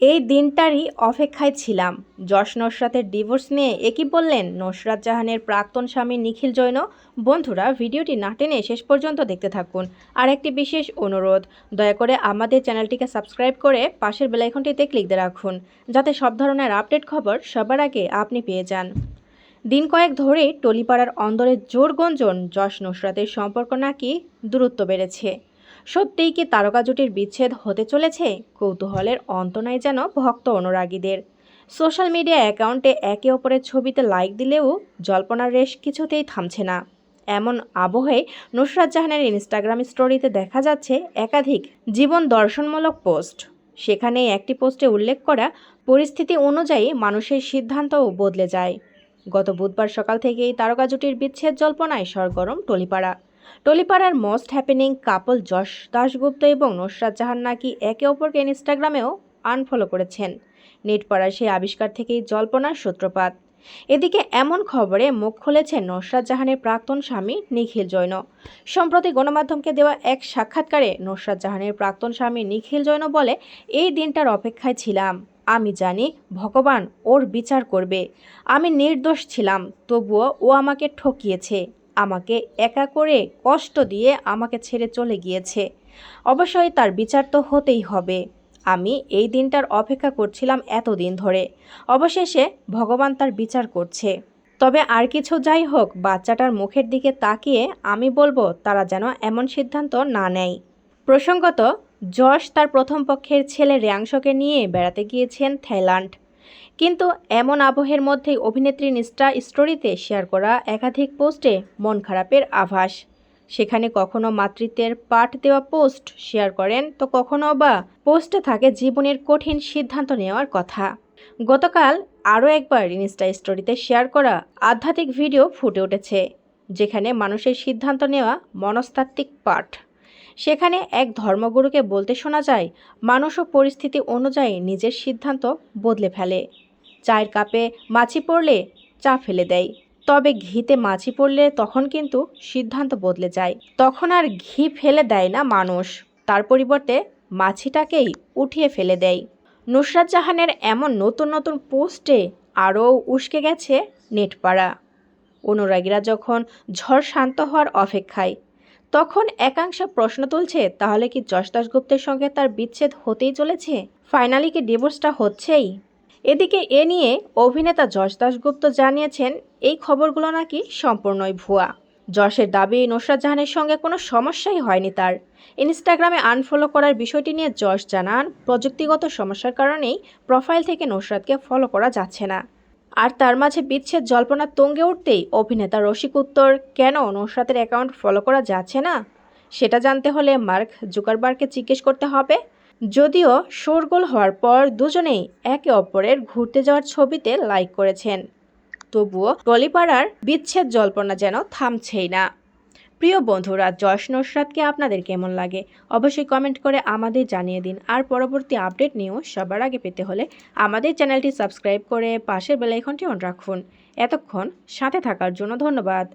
এই দিনটারই অপেক্ষায় ছিলাম। যশ নসরাতের ডিভোর্স নিয়ে একই বললেন? নসরাত জাহানের প্রাক্তন স্বামী নিখিল জৈন। বন্ধুরা, ভিডিওটি না টেনে শেষ পর্যন্ত দেখতে থাকুন। আর একটি বিশেষ অনুরোধ, দয়া করে আমাদের চ্যানেলটিকে সাবস্ক্রাইব করে পাশের বেলাইকনটিতে ক্লিক দিয়ে রাখুন, যাতে সব ধরনের আপডেট খবর সবার আগে আপনি পেয়ে যান। দিন কয়েক ধরেই টলিপাড়ার অন্দরে জোর গঞ্জন যশ নসরাতের সম্পর্ক নাকি দূরত্ব বেড়েছে। সত্যিই কি তারকা জুটির বিচ্ছেদ হতে চলেছে? কৌতূহলের অন্ত নাই যেন ভক্ত অনুরাগীদের। সোশ্যাল মিডিয়া অ্যাকাউন্টে একে অপরের ছবিতে লাইক দিলেও জল্পনার রেশ কিছুতেই থামছে না। এমন আবহে নুসরাত জাহানের ইনস্টাগ্রাম স্টোরিতে দেখা যাচ্ছে একাধিক জীবন দর্শনমূলক পোস্ট। সেখানে একটি পোস্টে উল্লেখ করা পরিস্থিতি অনুযায়ী মানুষের সিদ্ধান্তও বদলে যায়। গত বুধবার সকাল থেকেই তারকা জুটির বিচ্ছেদ জল্পনায় সরগরম Tollypara. টলিপাড়ার most happening couple Yash Dasgupta এবং নুসরাত জাহান নাকি একে অপরকে ইনস্টাগ্রামেও আনফলো করেছেন। নেটপাড়ার সেই আবিষ্কার থেকেই জল্পনার সূত্রপাত। এদিকে এমন খবরে মুখ খুলেছেন নসরাত জাহানের প্রাক্তন স্বামী নিখিল জৈন। সম্প্রতি গণমাধ্যমকে দেওয়া এক সাক্ষাৎকারে নসরাত জাহানের প্রাক্তন স্বামী নিখিল জৈন বলে, এই দিনটার অপেক্ষায় ছিলাম। আমি জানি ভগবান ওর বিচার করবে। আমি নির্দোষ ছিলাম, তবুও ও আমাকে ঠকিয়েছে। আমাকে একা করে কষ্ট দিয়ে আমাকে ছেড়ে চলে গিয়েছে। অবশ্যই তার বিচার তো হতেই হবে। আমি এই দিনটার অপেক্ষা করছিলাম এতদিন ধরে। অবশেষে ভগবান তার বিচার করছে। তবে আর কিছু যাই হোক, বাচ্চাটার মুখের দিকে তাকিয়ে আমি বলব তারা যেন এমন সিদ্ধান্ত না নেয়। প্রসঙ্গত, যশ তার প্রথম পক্ষের ছেলে রেয়াংশকে নিয়ে বেড়াতে গিয়েছেন থাইল্যান্ড। কিন্তু এমন আবহের মধ্যেই অভিনেত্রী নিষ্ঠা স্টোরিতে শেয়ার করা একাধিক পোস্টে মন খারাপের আভাস। সেখানে কখনো মাতৃত্বের পাঠ দেওয়া পোস্ট শেয়ার করেন, তো কখনো বা পোস্টে থাকে জীবনের কঠিন সিদ্ধান্ত নেওয়ার কথা। গতকাল আরও একবার ইনস্টা স্টোরিতে শেয়ার করা আধ্যাত্মিক ভিডিও ফুটে উঠেছে, যেখানে মানুষের সিদ্ধান্ত নেওয়া মনস্তাত্ত্বিক পাঠ। সেখানে এক ধর্মগুরুকে বলতে শোনা যায়, মানুষ ও পরিস্থিতি অনুযায়ী নিজের সিদ্ধান্ত বদলে ফেলে। চায়ের কাপে মাছি পড়লে চা ফেলে দেয়। তবে ঘিতে মাছি পড়লে তখন কিন্তু সিদ্ধান্ত বদলে যায়। তখন আর ঘি ফেলে দেয় না মানুষ। তার পরিবর্তে মাছিটাকেই উঠিয়ে ফেলে দেয়। নুসরাত জাহানের এমন নতুন নতুন পোস্টে আরও উস্কে গেছে নেটপাড়া। অনুরাগীরা যখন ঝড় শান্ত হওয়ার অপেক্ষায়, তখন একাংশ প্রশ্ন তুলছে, তাহলে কি যশ দাশগুপ্তের সঙ্গে তার বিচ্ছেদ হতেই চলেছে? ফাইনালি কি ডিভোর্সটা হচ্ছেই? এদিকে এ নিয়ে অভিনেতা যশ দাশগুপ্ত জানিয়েছেন, এই খবরগুলো নাকি সম্পূর্ণই ভুয়া। যশের দাবি, নুসরাত জাহানের সঙ্গে কোনো সমস্যাই হয়নি তার। ইনস্টাগ্রামে আনফলো করার বিষয়টি নিয়ে যশ জানান, প্রযুক্তিগত সমস্যার কারণেই প্রোফাইল থেকে নুসরাতকে ফলো করা যাচ্ছে না। আর তার মাঝে বিচ্ছেদ জল্পনা তঙ্গে উঠতেই অভিনেতা রসিক উত্তর, কেন নুসরাতের অ্যাকাউন্ট ফলো করা যাচ্ছে না? সেটা জানতে হলে মার্ক জুকারবার্গকে জিজ্ঞেস করতে হবে। যদিও শোরগোল হওয়ার পর দুজনেই একে অপরের ঘুরতে যাওয়ার ছবিতে লাইক করেছেন। তবুও টলিপাড়ার বিচ্ছেদ জল্পনা যেন থামছেই না। প্রিয় বন্ধুরা যশ নসরাতকে আপনাদের কেমন লাগে? অবশ্যই কমেন্ট করে আমাদের জানিয়ে দিন। আর পরবর্তী আপডেট নিউজ সবার আগে পেতে হলে আমাদের চ্যানেলটি সাবস্ক্রাইব করে পাশের বেলাইকনটি অন রাখুন। এতক্ষণ সাথে থাকার জন্য ধন্যবাদ।